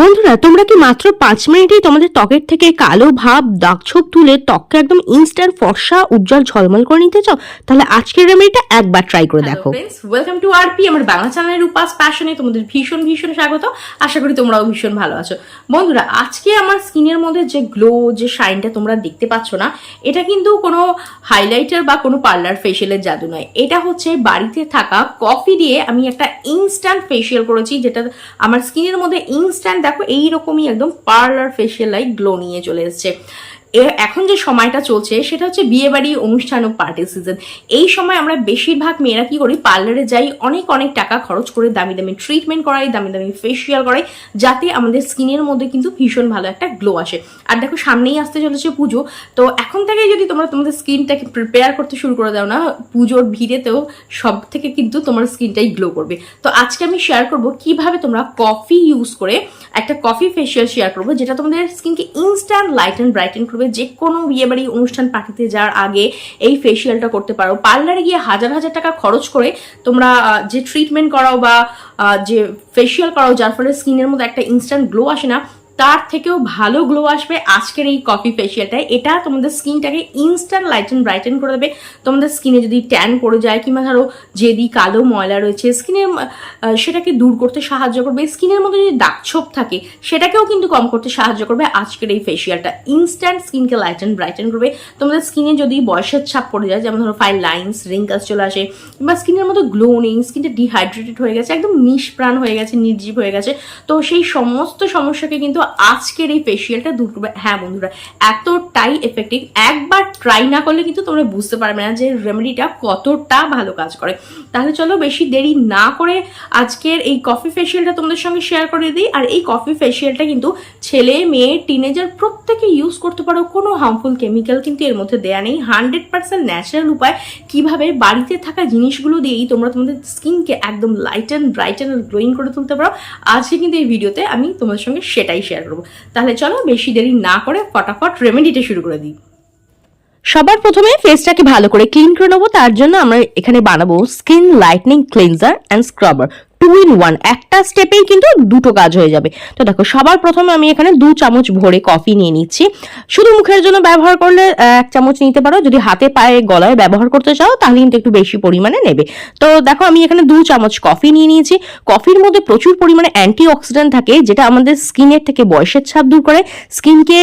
বন্ধুরা তোমরা কি মাত্র পাঁচ মিনিটেই তোমাদের ত্বকের থেকে কালো ভাব দাগ ছোপ তুলে ত্বককে একদম ইনস্ট্যান্ট ফর্সা উজ্জ্বল ঝলমল করে নিতে চাও? তাহলে আজকের রেমেডিটা একবার ট্রাই করে দেখো। ওয়েলকাম টু আরপি আমার বাংলা চ্যানেলের উপাস প্যাশনে তোমাদের ভীষণ ভীষণ স্বাগত। আশা করি তোমরাও ভীষণ ভালো আছো। বন্ধুরা আজকে আমার স্কিনের মধ্যে যে গ্লো যে শাইনটা তোমরা দেখতে পাচ্ছ না এটা কিন্তু কোনো হাইলাইটার বা কোনো পার্লার ফেশিয়ালের জাদু নয়। এটা হচ্ছে বাড়িতে থাকা কফি দিয়ে আমি একটা ইনস্ট্যান্ট ফেশিয়াল করেছি যেটা আমার স্কিনের মধ্যে ইনস্ট্যান্ট দেখো এইরকমই একদম পার্লার ফেশিয়াল লাইক গ্লো নিয়ে চলে এসছে। এখন যে সময়টা চলছে, সেটা হচ্ছে বিয়ে বাড়ি অনুষ্ঠান ও পার্টি সিজন এই সময় আমরা বেশিরভাগ মেয়েরা কি করি? পার্লারে যাই, অনেক অনেক টাকা খরচ করে দামি দামি ট্রিটমেন্ট করাই, দামি দামি ফেসিয়াল করাই, যাতে আমাদের স্কিনের মধ্যে কিন্তু ভীষণ ভালো একটা গ্লো আসে। আর দেখো, সামনেই আসতে চলেছে পুজো, তো এখন থেকে যদি তোমরা তোমাদের স্কিনটাকে প্রিপেয়ার করতে শুরু করে দাও না, পুজোর ভিড়েতেও সব থেকে কিন্তু তোমার স্কিনটাই গ্লো করবে। তো আজকে আমি শেয়ার করব কীভাবে তোমরা কফি ইউজ করে একটা কফি ফেসিয়াল শেয়ার করব, যেটা তোমাদের স্কিনকে ইনস্ট্যান্ট লাইট অ্যান্ড ব্রাইটেন করবে যে কোনো বিয়েবাড়ি অনুষ্ঠান পার্টিতে যাওয়ার আগে এই ফেসিয়ালটা করতে পারো। পার্লারে গিয়ে হাজার হাজার টাকা খরচ করে তোমরা যে ট্রিটমেন্ট করাও বা যে ফেসিয়াল করাও, যার ফলে স্কিনের মধ্যে একটা ইনস্ট্যান্ট গ্লো আসে না তার থেকেও ভালো গ্লো আসবে আজকের এই কফি ফেসিয়ালটায় এটা তোমাদের স্কিনটাকে ইনস্ট্যান্ট লাইট অ্যান্ড ব্রাইটেন করে দেবে। তোমাদের স্কিনে যদি ট্যান পড়ে যায়, কিংবা ধরো যেদি কালো ময়লা রয়েছে স্কিনের সেটাকে দূর করতে সাহায্য করবে। স্কিনের মধ্যে যদি দাগ ছোপ থাকে, সেটাকেও কিন্তু কম করতে সাহায্য করবে আজকের এই ফেসিয়ালটা ইনস্ট্যান্ট স্কিনকে লাইট অ্যান্ড ব্রাইটেন করবে। তোমাদের স্কিনে যদি বয়সের ছাপ পড়ে যায়, যেমন ধরো ফাইন লাইন্স রিঙ্কলস চলে আসে, কিংবা স্কিনের মধ্যে গ্লো নেই স্কিনটা ডিহাইড্রেটেড হয়ে গেছে, একদম নিষ্প্রাণ হয়ে গেছে, নির্জীব হয়ে গেছে, তো সেই সমস্ত সমস্যাকে কিন্তু আজকের এই ফেসিয়ালটা করবে। হ্যাঁ বন্ধুরা, এতটাই এফেক্টিভ একবার ট্রাই না করলে কিন্তু তোমরা বুঝতে পারবে না যে রেমেডিটা কতটা ভালো কাজ করে। তাহলে চলো বেশি দেরি না করে আজকের এই কফি ফেসিয়ালটা তোমাদের সঙ্গে শেয়ার করে দিই। আর এই কফি ফেসিয়ালটা কিন্তু ছেলে, মেয়ে টিনেজার প্রত্যেকে ইউজ করতে পারো। কোনো হার্মফুল কেমিক্যাল কিন্তু এর মধ্যে দেয়া নেই। হান্ড্রেড পার্সেন্ট ন্যাচারাল উপায়। কীভাবে বাড়িতে থাকা জিনিসগুলো দিয়েই তোমরা তোমাদের স্কিনকে একদম light and bright and glowing করে তুলতে পারো। আজকে কিন্তু এই ভিডিওতে আমি তোমাদের সঙ্গে সেটাই শেয়ার করব। তাহলে চলো বেশি দেরি না করে ফটাফট রেমেডিটা শুরু করে দিই। সবার প্রথমে ফেসটাকে ভালো করে ক্লিন করে নেব, তার জন্য আমরা এখানে বানাবো skin lightening cleanser and scrubber two in one একটা স্টেপেই কিন্তু দুটো কাজ হয়ে যাবে। তো দেখো, সবার প্রথমে আমি এখানে দু চামচ ভরে কফি নিয়ে নিচ্ছি। শুধু মুখের জন্য ব্যবহার করলে এক চামচ নিতে পারো। যদি হাতে, পায়ে, গলায় ব্যবহার করতে চাও, তাহলে কিন্তু একটু বেশি পরিমাণে নেবে। তো দেখো, আমি এখানে দু চামচ কফি নিয়ে নিয়েছি। কফির মধ্যে প্রচুর পরিমাণে অ্যান্টি অক্সিডেন্ট থাকে, যেটা আমাদের স্কিনের থেকে বয়সের ছাপ দূর করে। স্কিনকে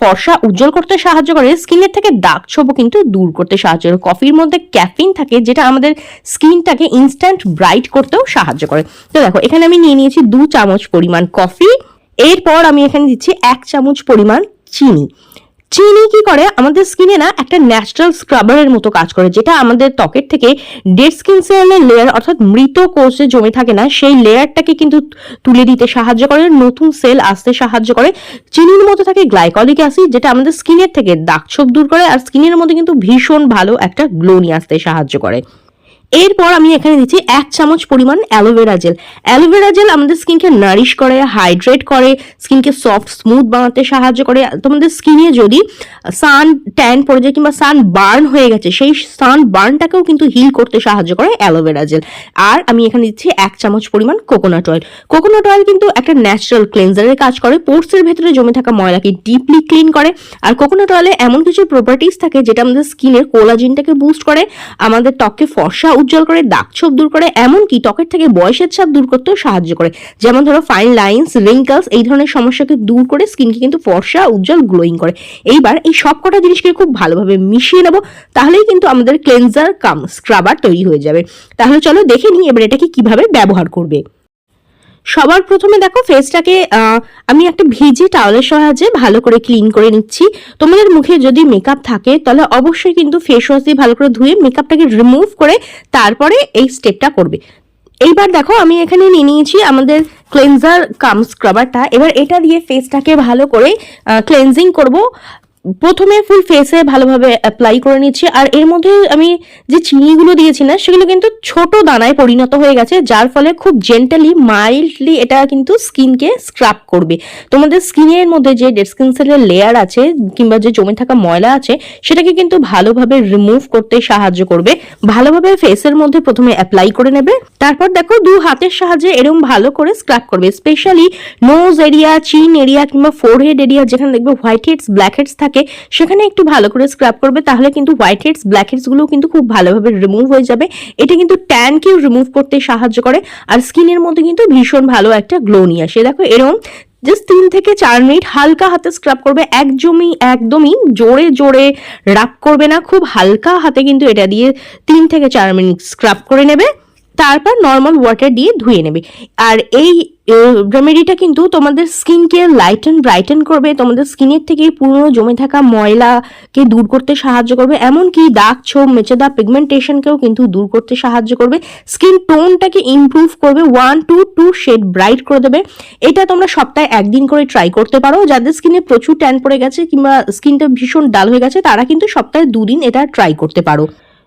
ফর্সা, উজ্জ্বল করতে সাহায্য করে। স্কিনের থেকে দাগ ছোপও কিন্তু দূর করতে সাহায্য করে। কফির মধ্যে ক্যাফিন থাকে, যেটা আমাদের স্কিনটাকে ইনস্ট্যান্ট ব্রাইট করতেও সাহায্য করে। তো দেখো, এখানে আমি নিয়ে নিয়েছি দু চামচ পরিমাণ কফি, এরপর আমি এখানে দিচ্ছি এক চামচ পরিমাণ চিনি। চিনি কি করে? আমাদের স্কিনে না একটা ন্যাচারাল স্ক্রাবারের মতো কাজ করে, যেটা আমাদের ত্বকের থেকে ডেড স্কিন সেলের লেয়ার অর্থাৎ মৃত কোষে জমে থাকে না, সেই লেয়ারটাকে কিন্তু তুলে দিতে সাহায্য করে, নতুন সেল আসতে সাহায্য করে। চিনির মতো থাকে গ্লাইকলিক অ্যাসিড যেটা আমাদের স্কিনের থেকে দাগছোপ দূর করে, আর স্কিনের মধ্যে কিন্তু ভীষণ ভালো একটা গ্লো নিয়ে আসতে সাহায্য করে। এরপর আমি এখানে দিচ্ছি এক চামচ পরিমাণ অ্যালোভেরা জেল। অ্যালোভেরা জেল আমাদের স্কিনকে নারিশ করে হাইড্রেট করে স্কিনকে সফট স্মুথ বানাতে সাহায্য করে। তোমাদের স্কিনে যদি সান ট্যান পড়ে যায় কিংবা সান বার্ন হয়ে গেছে, সেই সান বার্নটাকেও কিন্তু হিল করতে সাহায্য করে অ্যালোভেরা জেল। আর আমি এখানে দিচ্ছি এক চামচ পরিমাণ কোকোনাট অয়েল কোকোনাট অয়েল কিন্তু একটা ন্যাচারাল ক্লেন্সারের কাজ করে। পোর্সের ভেতরে জমে থাকা ময়লাকে ডিপলি ক্লিন করে। আর কোকোনাট অয়েলে এমন কিছু প্রপার্টিস থাকে যেটা আমাদের স্কিনের কোলাজিনটাকে বুস্ট করে। আমাদের ত্বককে ফর্সা উজ্জ্বল করে দাগ ছোপ দূর করে, এমনকি ত্বকের থেকে বয়সের ছাপ দূর করতেও সাহায্য করে। যেমন ধরো ফাইন লাইন্স রিঙ্কলস এই ধরনের সমস্যাকে দূর করে স্কিনকে কিন্তু ফর্সা, উজ্জ্বল গ্লোয়িং করে। এইবার এই সব কটা জিনিসকে খুব ভালোভাবে মিশিয়ে নেব, তাহলেই কিন্তু আমাদের ক্লেন্সার কাম স্ক্রাবার তৈরি হয়ে যাবে। তাহলে চলো দেখে নিই, এবার এটাকে কীভাবে ব্যবহার করবে। সবার প্রথমে দেখো ফেসটাকে আমি একটা ভিজে টাওয়ালের সাহায্যে ভালো করে ক্লিন করে নিচ্ছি। তোমাদের মুখে যদি মেকআপ থাকে, তাহলে অবশ্যই কিন্তু ফেস ওয়াশ দিয়ে ভালো করে ধুয়ে মেকআপটাকে রিমুভ করে তারপরে এই স্টেপটা করবে। এইবার দেখো আমি এখানে নিয়ে নিয়েছি আমাদের ক্লেনজার কাম স্ক্রাবারটা এবার এটা দিয়ে ফেসটাকে ভালো করে ক্লেনজিং করব। প্রথমে ফুল ফেসে ভালোভাবে অ্যাপ্লাই করে নিচ্ছি। আর এর মধ্যে আমি যে চিনিগুলো দিয়েছি না, সেগুলো কিন্তু ছোট দানায় পরিণত হয়ে গেছে, যার ফলে খুব জেন্টালি মাইল্ডলি এটা কিন্তু স্কিনকে স্ক্রাব করবে। তোমাদের স্কিনের মধ্যে যে ডেড স্কিন সেলের লেয়ার আছে, কিংবা যে জমে থাকা ময়লা আছে, সেটাকে কিন্তু ভালোভাবে রিমুভ করতে সাহায্য করবে। ভালোভাবে ফেসের মধ্যে প্রথমে অ্যাপ্লাই করে নেবে। তারপর দেখো দু হাতের সাহায্যে এরকম ভালো করে স্ক্রাব করবে। Specially nose area chin area কিংবা ফোরহেড এরিয়া যেখানে দেখবে হোয়াইট হেডস ব্ল্যাক হেডস থাকে, সেখানে একটু ভালো করে স্ক্রাব করবে, তাহলে কিন্তু হোয়াইট হেডস ব্ল্যাক হেডসগুলো কিন্তু খুব ভালোভাবে রিমুভ হয়ে যাবে। এটা কিন্তু ট্যানকেও রিমুভ করতে সাহায্য করে, আর স্কিনের মধ্যে কিন্তু ভীষণ ভালো একটা গ্লো নিয়ে আসে। দেখো এরকম জাস্ট তিন থেকে চার মিনিট হালকা হাতে স্ক্রাব করবে, একদমই একদমই জোরে জোরে রাব করবে না, খুব হালকা হাতে কিন্তু এটা দিয়ে তিন থেকে চার মিনিট স্ক্রাব করে নেবে। তারপর নর্মাল ওয়াটার দিয়ে ধুয়ে নেবে। আর এই রেমেডিটা কিন্তু তোমাদের স্কিনকে লাইটেন ব্রাইটেন করবে, তোমাদের স্কিনের থেকে পুরনো জমে থাকা ময়লাকে দূর করতে সাহায্য করবে, এমনকি দাগ, ছোপ, মেচেদা পিগমেন্টেশনকেও কিন্তু দূর করতে সাহায্য করবে। স্কিন টোনটাকে ইমপ্রুভ করবে one to two shade bright করে দেবে। এটা তোমরা সপ্তাহে একদিন করে ট্রাই করতে পারো। যাদের স্কিনে প্রচুর ট্যান পড়ে গেছে কিংবা স্কিনটা ভীষণ ডাল হয়ে গেছে, তারা কিন্তু সপ্তাহে দুদিন এটা ট্রাই করতে পারো।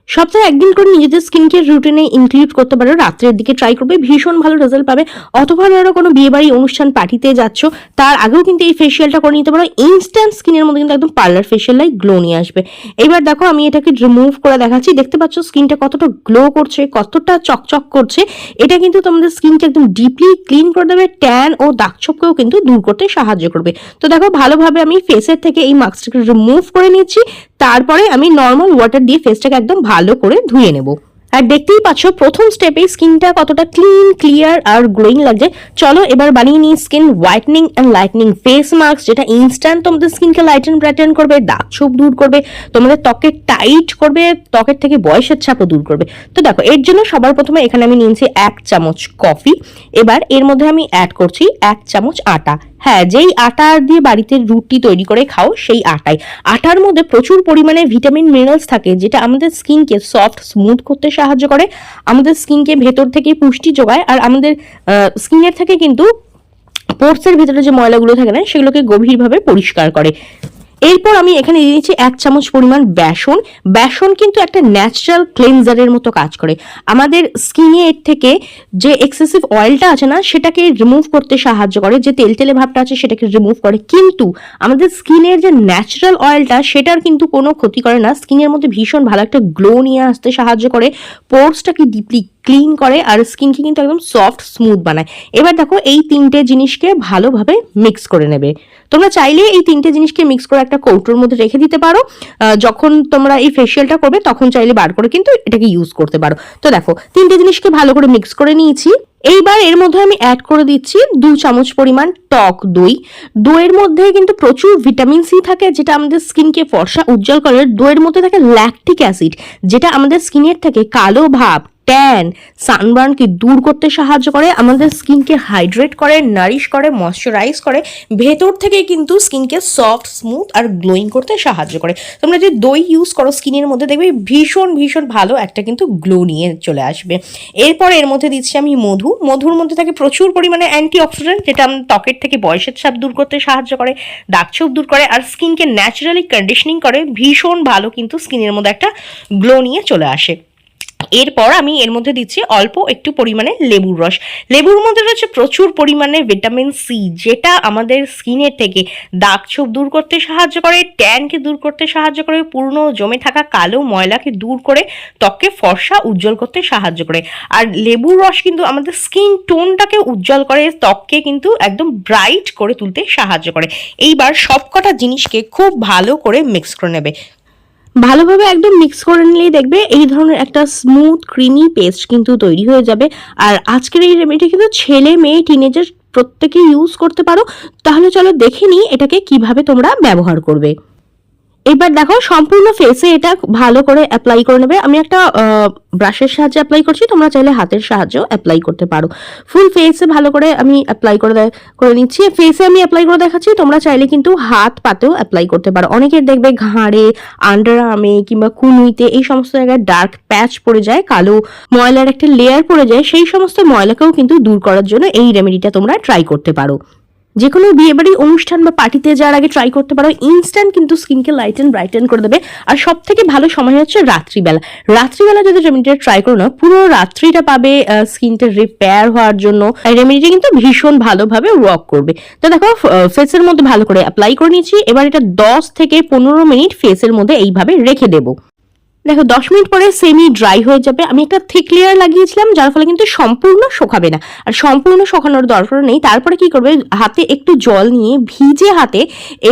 সপ্তাহে একদিন করে নিজেদের স্কিন কেয়ার রুটিনে ইনক্লুড করতে পারো। রাত্রের দিকে ট্রাই করবে, ভীষণ ভালো রেজাল্ট পাবে। অথবা ধরো কোনো বিয়ে বাড়ি অনুষ্ঠান পার্টিতে যাচ্ছ, তার আগেও কিন্তু এই ফেসিয়ালটা করে নিতে পারো। ইনস্ট্যান্ট স্কিনের মধ্যে কিন্তু একদম পার্লার ফেসিয়াল লাইক গ্লো নিয়ে আসবে। এবার দেখো, আমি এটাকে রিমুভ করে দেখাচ্ছি। দেখতে পাচ্ছ স্কিনটা কতটা গ্লো করছে, কতটা চকচক করছে। এটা কিন্তু তোমাদের স্কিনকে একদম ডিপলি ক্লিন করে দেবে ট্যান ও দাগছোপকেও কিন্তু দূর করতে সাহায্য করবে। তো দেখো, ভালোভাবে আমি ফেসের থেকে এই মাস্কটাকে রিমুভ করে নিচ্ছি তারপরে আমি নর্মাল ওয়াটার দিয়ে ফেসটাকে একদম ভালো করে ধুয়ে নেব। আর দেখতেই পাচ্ছ, প্রথম স্টেপে স্কিনটা কতটা ক্লিন ক্লিয়ার আর গ্লোয়িং লাগছে। চলো এবার বানিয়ে নিই skin whitening and lightening face mask যেটা ইনস্ট্যান্ট তোমাদের স্কিনকে লাইটেন ব্রাইটেন করবে, দাগ ছোপ দূর করবে, তোমাদের ত্বকে টাইট করবে, ত্বকের থেকে বয়সের ছাপও দূর করবে। তো দেখো, এর জন্য সবার প্রথমে এখানে আমি নিয়েছি এক চামচ কফি এবার এর মধ্যে আমি অ্যাড করছি এক চামচ আটা। হ্যাঁ যেই আটা দিয়ে বাড়িতে রুটি তৈরি করে খাও, সেই আটাই। আটার মধ্যে প্রচুর পরিমাণে ভিটামিন, মিনারেলস থাকে, যেটা আমাদের স্কিনকে সফট স্মুথ করতে সাহায্য করে, আমাদের স্কিনকে ভেতর থেকে পুষ্টি যোগায়, আর আমাদের স্কিনের থেকে কিন্তু পোর্টসের ভেতরে যে ময়লাগুলো থাকে না, সেগুলোকে গভীরভাবে পরিষ্কার করে। এরপর আমি এখানে দিয়ে দিচ্ছি এক চামচ পরিমাণ বেসন। বেসন কিন্তু একটা ন্যাচারাল ক্লেনজারের মতো কাজ করে। আমাদের স্কিনে এর থেকে যে এক্সেসিভ অয়েলটা আছে না, সেটাকে রিমুভ করতে সাহায্য করে। যে তেল তেলে ভাবটা আছে, সেটাকে রিমুভ করে। কিন্তু আমাদের স্কিনের যে ন্যাচারাল অয়েলটা সেটার কিন্তু কোনো ক্ষতি করে না। স্কিনের মধ্যে ভীষণ ভালো একটা গ্লো নিয়ে আসতে সাহায্য করে। পোর্সটাকে ডিপলি ক্লিন করে আর স্কিনকে কিন্তু একদম সফট স্মুথ বানায়। এবার দেখো, এই তিনটে জিনিসকে ভালোভাবে মিক্স করে নেবে। তোমরা চাইলে এই তিনটে জিনিসকে মিক্স করে একটা কৌটোর মধ্যে রেখে দিতে পারো। যখন তোমরা এই ফেসিয়ালটা করবে, তখন চাইলে বার করে কিন্তু এটাকে ইউজ করতে পারো। তো দেখো, তিনটে জিনিসকে ভালো করে মিক্স করে নিয়েছি। এইবার এর মধ্যে আমি অ্যাড করে দিচ্ছি দু চামচ পরিমাণ টক দই। দইয়ের মধ্যে কিন্তু প্রচুর ভিটামিন সি থাকে, যেটা আমাদের স্কিনকে ফর্সা, উজ্জ্বল করে। দইয়ের মধ্যে থাকে ল্যাকটিক অ্যাসিড যেটা আমাদের স্কিনের থেকে কালো ভাব ট্যান সানবার্নকে দূর করতে সাহায্য করে, আমাদের স্কিনকে হাইড্রেট করে নারিশ করে ময়শ্চারাইজ করে। ভেতর থেকে কিন্তু স্কিনকে সফট স্মুথ আর গ্লোয়িং করতে সাহায্য করে। তোমরা যদি দই ইউজ করো স্কিনের মধ্যে, দেখবে ভীষণ ভীষণ ভালো একটা কিন্তু গ্লো নিয়ে চলে আসবে। এরপর এর মধ্যে দিচ্ছি আমি মধু। মধুর মধ্যে থাকে প্রচুর পরিমাণে অ্যান্টি অক্সিডেন্ট যেটা ত্বকের থেকে বয়সের ছাপ দূর করতে সাহায্য করে দাগছোপ দূর করে, আর স্কিনকে ন্যাচারালি কন্ডিশনিং করে, ভীষণ ভালো কিন্তু স্কিনের মধ্যে একটা গ্লো নিয়ে চলে আসে। এরপর আমি এর মধ্যে দিচ্ছি অল্প একটু পরিমাণে লেবুর রস। লেবুর মধ্যে রয়েছে প্রচুর পরিমাণে ভিটামিন সি যেটা আমাদের স্কিনের থেকে দাগ ছোপ দূর করতে সাহায্য করে, ট্যানকে দূর করতে সাহায্য করে, পুরনো জমে থাকা কালো ময়লাকে দূর করে ত্বককে ফর্সা উজ্জ্বল করতে সাহায্য করে। আর লেবুর রস কিন্তু আমাদের স্কিন টোনটাকে উজ্জ্বল করে, ত্বককে কিন্তু একদম ব্রাইট করে তুলতে সাহায্য করে। এইবার সবকটা জিনিসকে খুব ভালো করে মিক্স করে নেবে। ভালোভাবে একদম মিক্স করে নিলেই দেখবে এই ধরনের একটা স্মুথ ক্রিমি পেস্ট কিন্তু তৈরি হয়ে যাবে। আর আজকের এই রেমেডি কিন্তু ছেলে, মেয়ে টিনেজার প্রত্যেকে ইউজ করতে পারো। তাহলে চলো দেখে নিই এটাকে কীভাবে তোমরা ব্যবহার করবে। এবার দেখো, সম্পূর্ণ ফেসে এটা ভালো করে অ্যাপ্লাই করে নেবে। আমি একটা ব্রাশের সাহায্যে অ্যাপ্লাই করছি, তোমরা চাইলে হাতের সাহায্যেও অ্যাপ্লাই করতে পারো। ফুল ফেসে ভালো করে আমি অ্যাপ্লাই করে করে নিচ্ছি। ফেসে আমি অ্যাপ্লাই করে দেখাচ্ছি, তোমরা চাইলে কিন্তু হাত পাতেও অ্যাপ্লাই করতে পারো। অনেকের দেখবে ঘাড়ে আন্ডার আর্মে কিংবা কুনুইতে এই সমস্ত জায়গায় ডার্ক প্যাচ পড়ে যায়, কালো ময়লার একটা লেয়ার পড়ে যায়, সেই সমস্ত ময়লাকেও কিন্তু দূর করার জন্য এই রেমেডিটা তোমরা ট্রাই করতে পারো। যে কোনো বিয়েবাড়ি অনুষ্ঠান বা পার্টিতে যাওয়ার আগে ট্রাই করতে পারো ইনস্ট্যান্ট কিন্তু স্কিনকে লাইটেন ব্রাইটেন করে দেবে। আর সব থেকে ভালো সময় হচ্ছে রাত্রিবেলা। রাত্রিবেলা যদি রেমেডিটা ট্রাই করো না, পুরো রাত্রিটা পাবে স্কিনটা রিপেয়ার হওয়ার জন্য। রেমেডিটা কিন্তু ভীষণ ভালোভাবে ওয়ার্ক করবে। তো দেখো ফেসের মধ্যে ভালো করে অ্যাপ্লাই করে নিয়েছি। এবার এটা দশ থেকে পনেরো মিনিট ফেসের মধ্যে এইভাবে রেখে দেবো। দেখো, দশ মিনিট পরে সেমি ড্রাই হয়ে যাবে। আমি একটা থিক লেয়ার লাগিয়েছিলাম, যার ফলে কিন্তু সম্পূর্ণ শোকাবে না। আর সম্পূর্ণ শোকানোর দরকার নেই। তারপরে কি করবে? হাতে একটু জল নিয়ে ভিজে হাতে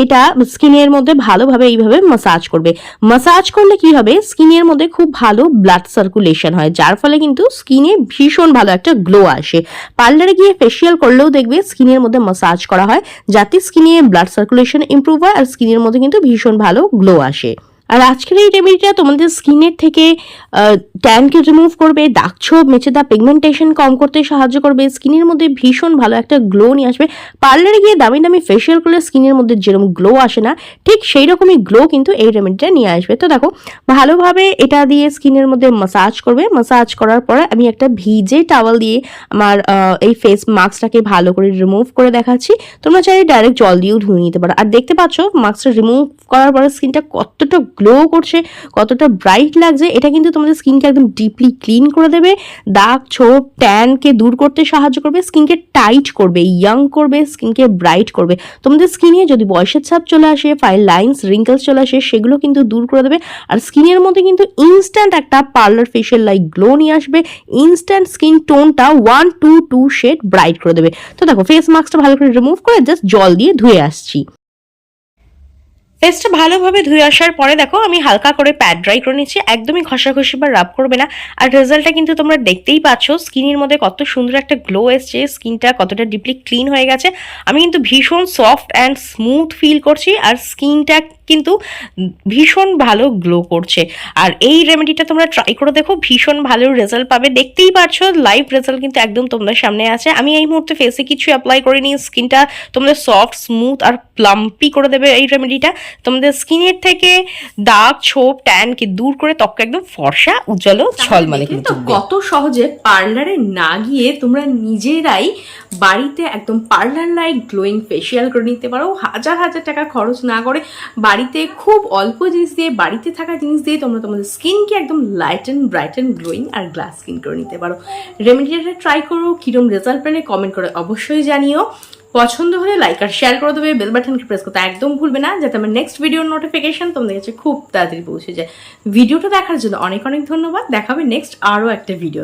এটা স্কিনের মধ্যে ভালোভাবে এইভাবে মাসাজ করবে। মাসাজ করলে কি হবে? স্কিনের মধ্যে খুব ভালো ব্লাড সার্কুলেশন হয়, যার ফলে কিন্তু স্কিনে ভীষণ ভালো একটা গ্লো আসে। পার্লারে গিয়ে ফেসিয়াল করলেও দেখবে স্কিনের মধ্যে মাসাজ করা হয়, যাতে স্কিনে ব্লাড সার্কুলেশন ইমপ্রুভ হয় আর স্কিনের মধ্যে কিন্তু ভীষণ ভালো গ্লো আসে। আর আজকের এই রেমেডিটা তোমাদের স্কিনের থেকে ট্যানকে রিমুভ করবে, দাগ ছোপ মেচে দা পিগমেন্টেশন কম করতে সাহায্য করবে, স্কিনের মধ্যে ভীষণ ভালো একটা গ্লো নিয়ে আসবে। পার্লারে গিয়ে দামি দামি ফেসিয়াল করলে স্কিনের মধ্যে যেরকম গ্লো আসে না, ঠিক সেই রকমই গ্লো কিন্তু এই রেমেডিটা নিয়ে আসবে। তো দেখো, ভালোভাবে এটা দিয়ে স্কিনের মধ্যে মাসাজ করবে। মাসাজ করার পরে আমি একটা ভিজে টাওয়াল দিয়ে আমার এই ফেস মাস্কটাকে ভালো করে রিমুভ করে দেখাচ্ছি। তোমরা চাইলে ডাইরেক্ট জল দিয়েও ধুয়ে নিতে পারো। আর দেখতে পাচ্ছ মাস্কটা রিমুভ করার পরে স্কিনটা কতটা গ্লো করছে, কতটা ব্রাইট লাগছে, এটা কিন্তু তোমাদের স্কিনকে একদম ডিপলি ক্লিন করে দেবে। দাগ, ছোপ ট্যানকে দূর করতে সাহায্য করবে স্কিনকে টাইট করবে ইয়াং করবে স্কিনকে ব্রাইট করবে। তোমাদের স্কিনে যদি বয়সের ছাপ চলে আসে ফাইল লাইন্স রিঙ্কেলস চলে আসে, সেগুলো কিন্তু দূর করে দেবে। আর স্কিনের মধ্যে কিন্তু ইনস্ট্যান্ট একটা পার্লার ফেশিয়াল লাইক গ্লো নিয়ে আসবে instant skin টোনটা one to two shade bright করে দেবে। তো দেখো ফেস মাস্কটা ভালো করে রিমুভ করে জাস্ট জল দিয়ে ধুয়ে আসছি। ফেসটা ভালোভাবে ধুয়ে আসার পরে দেখো, আমি হালকা করে প্যাড ড্রাই করে নিচ্ছি, একদমই ঘষাঘষি বা রাব করবে না। আর রেজাল্টটা কিন্তু তোমরা দেখতেই পাচ্ছ, স্কিনের মধ্যে কত সুন্দর একটা গ্লো এসছে, স্কিনটা কতটা ডিপলি ক্লিন হয়ে গেছে। আমি কিন্তু ভীষণ সফট অ্যান্ড স্মুথ ফিল করছি, আর স্কিনটা কিন্তু ভীষণ ভালো গ্লো করছে। আর এই রেমেডিটা তোমরা ট্রাই করে দেখো ভীষণ ভালো রেজাল্ট পাবে। দেখতেই পাচ্ছ লাইভ রেজাল্ট কিন্তু একদম তোমাদের সামনে আছে। আমি এই মুহূর্তে ফেসে কিছু অ্যাপ্লাই করিনি স্কিনটা তোমাদের সফট স্মুথ আর প্লাম্পি করে দেবে এই রেমেডিটা তোমাদের স্কিনের থেকে দাগ ছোপ ট্যানকে দূর করে ত্বককে একদম ফর্সা উজ্জ্বল ও ঝলমলে কিন্তু কত সহজে পার্লারে না গিয়ে তোমরা নিজেরাই বাড়িতে একদম পার্লার লাইক গ্লোয়িং ফেসিয়াল করে নিতে পারো। হাজার হাজার টাকা খরচ না করে বাড়িতে খুব অল্প জিনিস দিয়ে, বাড়িতে থাকা জিনিস দিয়ে তোমরা তোমাদের স্কিনকে একদম light and bright and glowing R glass skin করে নিতে পারো। রেমেডিটা ট্রাই করো, কিরম রেজাল্ট পেলে কমেন্ট করে অবশ্যই জানিও। পছন্দ হলে লাইক আর শেয়ার করে দেবে বেল বাটনকে প্রেস করতে একদম ভুলবে না, যাতে আমার নেক্সট ভিডিওর নোটিফিকেশন তোমাদের কাছে খুব তাড়াতাড়ি পৌঁছে যায়। ভিডিওটা দেখার জন্য অনেক অনেক ধন্যবাদ, দেখাবে নেক্সট আরও একটা ভিডিও